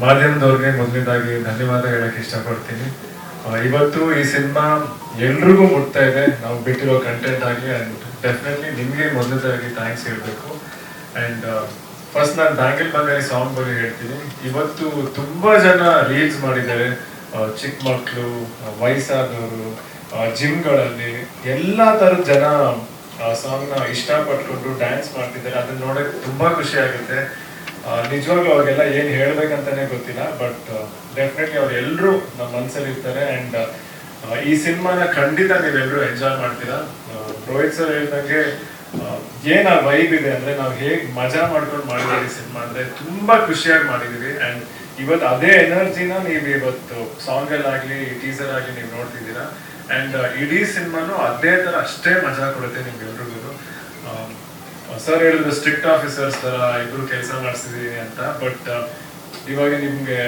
ಮಾಧ್ಯಮದವ್ರಿಗೆ ಮೊದಲನೇದಾಗಿ ಧನ್ಯವಾದ ಹೇಳಕ್ಕೆ ಇಷ್ಟಪಡ್ತೀನಿ. ಇವತ್ತು ಈ ಸಿನಿಮಾ ಎಲ್ರಿಗೂ ಮುಟ್ತಾ ಇದೆ. ನಾವು ಬಿಟ್ಟಿರೋ ಕಂಟೆಂಟ್ ಆಗಲಿ ಆ್ಯಂಡ್ ಡೆಫಿನೆಟ್ಲಿ ನಿಮಗೆ ಮೊದಲನೇದಾಗಿ ಥ್ಯಾಂಕ್ಸ್ ಹೇಳಬೇಕು. ಆ್ಯಂಡ್ ಫಸ್ಟ್ ನಾನು ಬ್ಯಾಂಗಲ್ ಬಂಗಾರಿ ಸಾಂಗ್ ಬಗ್ಗೆ ಹೇಳ್ತೀನಿ. ಇವತ್ತು ತುಂಬಾ ಜನ ರೀಲ್ಸ್ ಮಾಡಿದ್ದಾರೆ. ಚಿಕ್ಕ ಮಕ್ಕಳು ವಯಸ್ಸಾದವರು ಜಿಮ್ಗಳಲ್ಲಿ ಎಲ್ಲ ಥರದ ಜನ ಸಾಂಗ್ನ ಇಷ್ಟಪಟ್ಕೊಂಡು ಡ್ಯಾನ್ಸ್ ಮಾಡ್ತಿದ್ದಾರೆ. ಅದನ್ನ ನೋಡೋಕೆ ತುಂಬಾ ಖುಷಿ ಆಗುತ್ತೆ. ಆ, ನಿಜವಾಗ್ಲೂ ಅವ್ರಿಗೆಲ್ಲ ಏನ್ ಹೇಳ್ಬೇಕಂತಾನೆ ಗೊತ್ತಿಲ್ಲ ಬಟ್ ಡೆಫಿನೆಟ್ಲಿ ಅವ್ರು ನಮ್ಮ ಮನ್ಸಲ್ಲಿ ಇರ್ತಾರೆ ಅಂಡ್ ಈ ಸಿನಿಮಾನ ಖಂಡಿತ ನೀವೆಲ್ಲರೂ ಎಂಜಾಯ್ ಮಾಡ್ತೀರಾ. ರೋಹಿತ್ ಸರ್ ಹೇಳಿದಂಗೆ ಏನ್ ಆ ವೈಬ್ ಇದೆ ಅಂದ್ರೆ ನಾವು ಹೇಗ್ ಮಜಾ ಮಾಡ್ಕೊಂಡು ಮಾಡಿದೀವಿ ಸಿನಿಮಾ ಅಂದ್ರೆ ತುಂಬಾ ಖುಷಿಯಾಗಿ ಮಾಡಿದೀವಿ ಅಂಡ್ ಇವತ್ತು ಅದೇ ಎನರ್ಜಿನ ನೀವು ಇವತ್ತು ಸಾಂಗ್ ಅಲ್ಲಾಗ್ಲಿ ಟೀಸರ್ ಆಗ್ಲಿ ನೀವು ನೋಡ್ತಿದ್ದೀರಾ. ಅಂಡ್ ಇಡೀ ಸಿನಿಮಾನು ಅದೇ ತರ ಅಷ್ಟೇ ಮಜಾ ಕೊಡುತ್ತೆ ನಿಮ್ಗೆಲ್ರಿಗೂ. ಸರ್ ಹೇಳಿದ್ರೆ ಸ್ಟ್ರಿಕ್ಟ್ ಆಫೀಸರ್ಸ್ ತರ ಇಬ್ರು ಕೆಲಸ ಮಾಡಿಸಿದೀನಿ ಅಂತ ಬಟ್ ಇವಾಗ ನಿಮ್ಗೆ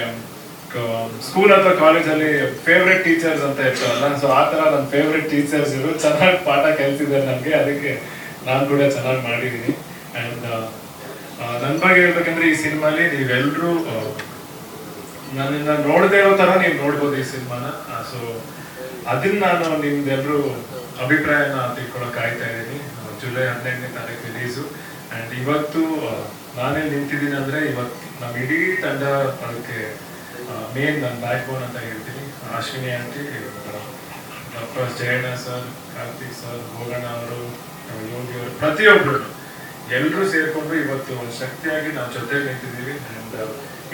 ಸ್ಕೂಲ್ ಅಥವಾ ಕಾಲೇಜಲ್ಲಿ ಫೇವ್ರೆಟ್ ಟೀಚರ್ಸ್ ಅಂತ ಇರ್ತಾರಲ್ಲ ಸೊ ಆ ತರ ನನ್ನ ಫೇವ್ರೆಟ್ ಟೀಚರ್ಸ್ ಇವರು ಚೆನ್ನಾಗಿ ಪಾಠ ಕಲಿಸಿದ್ದಾರೆ ನನಗೆ, ಅದಕ್ಕೆ ನಾನು ಕೂಡ ಚೆನ್ನಾಗಿ ಮಾಡಿದ್ದೀನಿ ಅಂಡ್ ನನ್ನ ಬಗ್ಗೆ ಹೇಳ್ಬೇಕಂದ್ರೆ ಈ ಸಿನಿಮಾಲಿ ನೀವೆಲ್ಲರೂ ನನ್ನಿಂದ ನೋಡದೆ ಇರೋ ತರ ನೀವು ನೋಡ್ಬೋದು ಈ ಸಿನಿಮಾನ. ಸೊ ಅದನ್ನ ನಾನು ನಿಮ್ದೆಲ್ಲರೂ ಅಭಿಪ್ರಾಯನ ತಿಳ್ಕೊಳಕ್ ಕಾಯ್ತಾ ಇದ್ದೀನಿ. ಜುಲೈ ಹನ್ನೆರಡನೇ ತಾರೀಕು ರಿಲೀಸು ಅಂಡ್ ಇವತ್ತು ನಾನೇ ನಿಂತಿದ್ದೀನಿ ಅಂದ್ರೆ ಇವತ್ತು ನಮ್ಮ ಇಡೀ ತಂಡ ಅದಕ್ಕೆ ಮೇನ್ ನನ್ನ ಬ್ಯಾಕ್ ಬೋನ್ ಅಂತ ಹೇಳ್ತೀನಿ. Ashwini aunty doctor Jayanna sir Karthik sir ಹೋಗಣ್ಣ ಅವರು ಯೋಗಿ ಅವರು ಪ್ರತಿಯೊಬ್ಬರು ಎಲ್ಲರೂ ಸೇರಿಕೊಂಡು ಇವತ್ತು ಒಂದು ಶಕ್ತಿಯಾಗಿ ನಾವು ಜೊತೆ ನಿಂತಿದ್ದೀವಿ. ಅಂಡ್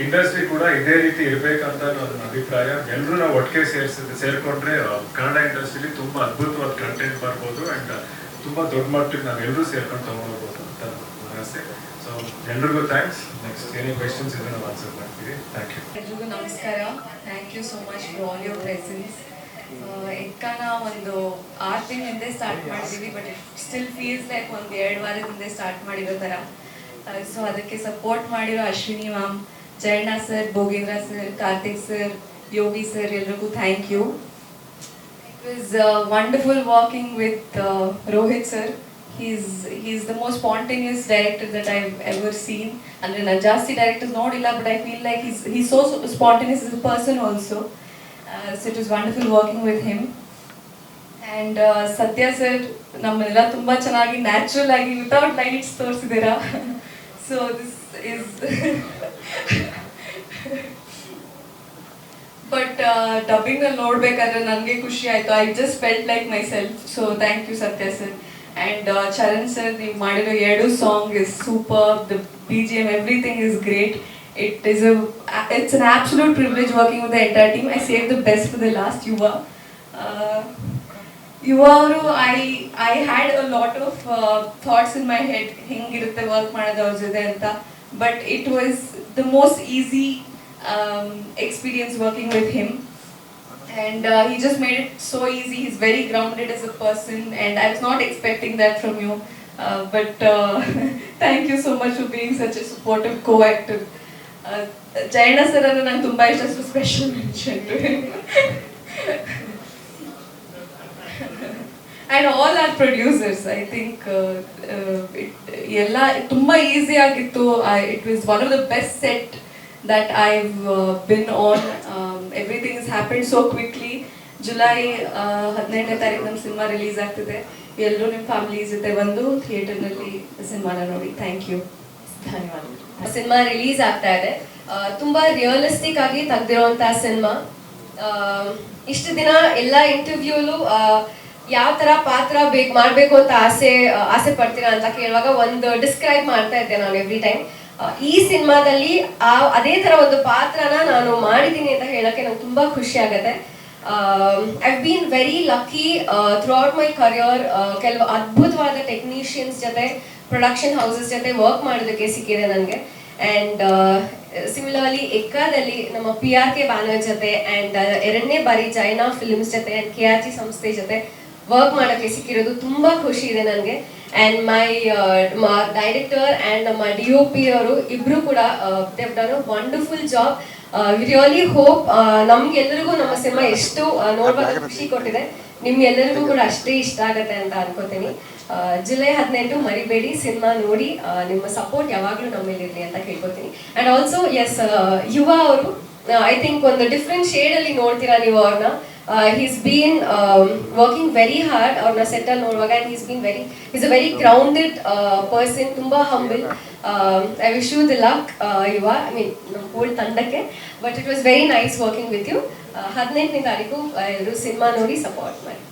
ಇಂಡಸ್ಟ್ರಿ ಕೂಡ ಇದೇ ರೀತಿ ಇರಬೇಕಂತ ನನ್ನ ಅಭಿಪ್ರಾಯ. ಎಲ್ಲರೂ ನಾವು ಒಟ್ಟಿಗೆ ಸೇರಿಸ, ಸೇರಿಕೊಂಡ್ರೆ ಕನ್ನಡ ಇಂಡಸ್ಟ್ರಿಲಿ ತುಂಬಾ ಅದ್ಭುತವಾದ ಕಂಟೆಂಟ್ ಬರ್ಬೋದು ಅಂಡ್ ತುಂಬಾ ದೊಡ್ಡ ಮಟ್ಟಿಗೆ ನಾನು ಎಲ್ಲರೂ ಸೇರ್ಕೊಂಡು ತಗೊಂಡೋಗ್ಬೋದು ಅಂತ ಆಸೆ. ಸೊ ಎಲ್ರಿಗೂ ಥ್ಯಾಂಕ್ಸ್ ನೆಕ್ಸ್ಟ್ ಏನೇ ಕ್ವೆಶನ್ಸ್ ಇದ್ರೆ ನಾವು ಆನ್ಸರ್ ಮಾಡ್ತೀವಿ. ಥ್ಯಾಂಕ್ ಯು ಎಲ್ರಿಗೂ ನಮಸ್ಕಾರ. Thank you so much for all your presence ಎಕ್ಕನ ಒಂದು ಆರು ತಿಂಗಳ ಹಿಂದೆ ಸ್ಟಾರ್ಟ್ ಮಾಡಿದ್ದೀವಿ but it still feels like ಒಂದು ಎರಡು ವಾರ ಹಿಂದೆ ಸ್ಟಾರ್ಟ್ ಮಾಡಿರೋ ಥರ ಸೊ ಅದಕ್ಕೆ ಸಪೋರ್ಟ್ ಮಾಡಿರೋ Ashwini ma'am Jayanna sir Bhogendra sir Karthik sir Yogi sir ಎಲ್ರಿಗೂ thank you was uh, wonderful working with uh, Rohit sir. He's he's the most spontaneous director that I've ever seen. And then is directors Nodilla, but I feel like he's he's so spontaneous as a person also. Uh, so it was wonderful working with him. And uh, sir ನಮ್ಮನ್ನೆಲ್ಲ ತುಂಬ ಚೆನ್ನಾಗಿ natural ಆಗಿ without lights ತೋರಿಸಿದ್ದೀರಾ so this is but dubbing ಅಲ್ಲಿ ನೋಡ್ಬೇಕಾದ್ರೆ ನನಗೆ ಖುಷಿ ಆಯ್ತು I just felt like myself so thank you Satya sir and Charan sir ನೀವು ಮಾಡಿರೋ ಎರಡು song is super the B G M everything is great it is it's an absolute privilege working with the entire team I save the best for the last Yuva Yuva ಅವರು I I had a lot of thoughts in my head ಹೆಂಗಿರುತ್ತೆ work ಮಾಡೋದು ಅವ್ರ ಜೊತೆ ಅಂತ but it was the most easy Experience working with him and uh, he just made it so easy. He's very grounded as a person, and I was not expecting that from you. Uh, but uh, thank you so much for being such a supportive co-actor. Uh, Jayana sir ಅಂದ್ರೆ ನಂಗೆ ತುಂಬಾ ಇಷ್ಟ so special mention to and all our producers I think ಎಲ್ಲ ತುಂಬ easy ಆಗಿತ್ತು it was one of the best set that I've uh, been on. Um, everything has happened so quickly. July ಹದಿನೆಂಟನೇ ತಾರೀಕು ನಮ್ಮ ಸಿನಿಮಾ ರಿಲೀಸ್ ಆಗ್ತಿದೆ. ಎಲ್ಲರೂ ನಿಮ್ಮ family ಜೊತೆ ಬಂದು ಥಿಯೇಟರ್ನಲ್ಲಿ ಸಿನಿಮಾನ ನೋಡಿ. ಥ್ಯಾಂಕ್ ಯು ಧನ್ಯವಾದ ಸಿನಿಮಾ ರಿಲೀಸ್ ಆಗ್ತಾ ಇದೆ. ತುಂಬ ತುಂಬಾ ರಿಯಲಿಸ್ಟಿಕ್ ಆಗಿ ತೆಗೆದಿರುವಂತಹ ಸಿನಿಮಾ. ಇಷ್ಟು ದಿನ ಎಲ್ಲ ಇಂಟರ್ವ್ಯೂಲು ಯಾವ ತರ ಪಾತ್ರ ಬೇಕು ಮಾಡಬೇಕು ಅಂತ ಆಸೆ ಆಸೆ ಪಡ್ತೀರಾ ಅಂತ ಕೇಳುವಾಗ ಒಂದು ಡಿಸ್ಕ್ರೈಬ್ ಮಾಡ್ತಾ ಇದ್ದೆ ನಾನು ಎವ್ರಿ ಟೈಮ್ ಈ ಸಿನಿಮಾದಲ್ಲಿ ಆ, ಅದೇ ತರ ಒಂದು ಪಾತ್ರನ ನಾನು ಮಾಡಿದ್ದೀನಿ ಅಂತ ಹೇಳಕ್ಕೆ ನಂಗೆ ತುಂಬಾ ಖುಷಿ ಆಗತ್ತೆ. I been very lucky throughout my career ಕೆಲವು ಅದ್ಭುತವಾದ ಟೆಕ್ನಿಷಿಯನ್ಸ್ ಜೊತೆ ಪ್ರೊಡಕ್ಷನ್ ಹೌಸಸ್ ಜೊತೆ ವರ್ಕ್ ಮಾಡೋದಕ್ಕೆ ಸಿಕ್ಕಿದೆ ನನಗೆ ಆ್ಯಂಡ್ ಸಿಮಿಲರ್ಲಿ ಎಕ್ಕಾದಲ್ಲಿ ನಮ್ಮ ಪಿ ಆರ್ ಕೆ ಬ್ಯಾನರ್ ಜೊತೆ ಆ್ಯಂಡ್ ಎರಡನೇ ಬಾರಿ ಜೈನಾ ಫಿಲ್ಮ್ಸ್ ಜೊತೆ ಆ್ಯಂಡ್ ಕೆ ಆರ್ ಜಿ ಸಂಸ್ಥೆ ಜೊತೆ ವರ್ಕ್ ಮಾಡೋಕ್ಕೆ ಸಿಕ್ಕಿರೋದು ತುಂಬ ಖುಷಿ ಇದೆ ನನಗೆ ಆ್ಯಂಡ್ ಮೈ ಡೈರೆಕ್ಟರ್ ಆ್ಯಂಡ್ ನಮ್ಮ ಡಿ ಒ ಪಿ ಅವರು ಇಬ್ರು ಕೂಡ they've done wonderful job we really hope ನಮ್ಗೆಲ್ಲರಿಗೂ ನಮ್ಮ ಸಿನಿಮಾ ಎಷ್ಟು ಆ, ನೋಡುವಾಗ ಖುಷಿ ಕೊಟ್ಟಿದೆ. ನಿಮ್ಗೆಲ್ಲರಿಗೂ ಕೂಡ ಅಷ್ಟೇ ಇಷ್ಟ ಆಗತ್ತೆ ಅಂತ ಅನ್ಕೋತೀನಿ. ಜುಲೈ ಹದಿನೆಂಟು ಮರಿಬೇಡಿ ಸಿನಿಮಾ ನೋಡಿ ನಿಮ್ಮ ಸಪೋರ್ಟ್ ಯಾವಾಗಲೂ ನಮ್ಮ ಅಂತ ಕೇಳ್ಕೊತೀನಿ. ಆ್ಯಂಡ್ ಆಲ್ಸೋ ಎಸ್ ಯುವ ಅವರು ಐ ಥಿಂಕ್ ಒಂದು ಡಿಫ್ರೆಂಟ್ ಶೇಡಲ್ಲಿ ನೋಡ್ತೀರಾ ನೀವು ಅವ್ರನ್ನ? He's been working very hard ಅವ್ರನ್ನ ಸೆಟಲ್ ನೋಡುವಾಗ and he's been very is a very grounded person ತುಂಬ humble I wish you the luck Yuva I mean ನಮ್ಮ ಹೋಲ್ ತಂಡಕ್ಕೆ but it was very nice working with you ಹದಿನೆಂಟನೇ ತಾರೀಕು ಎಲ್ಲರೂ cinema ನೋಡಿ support ಮಾಡಿ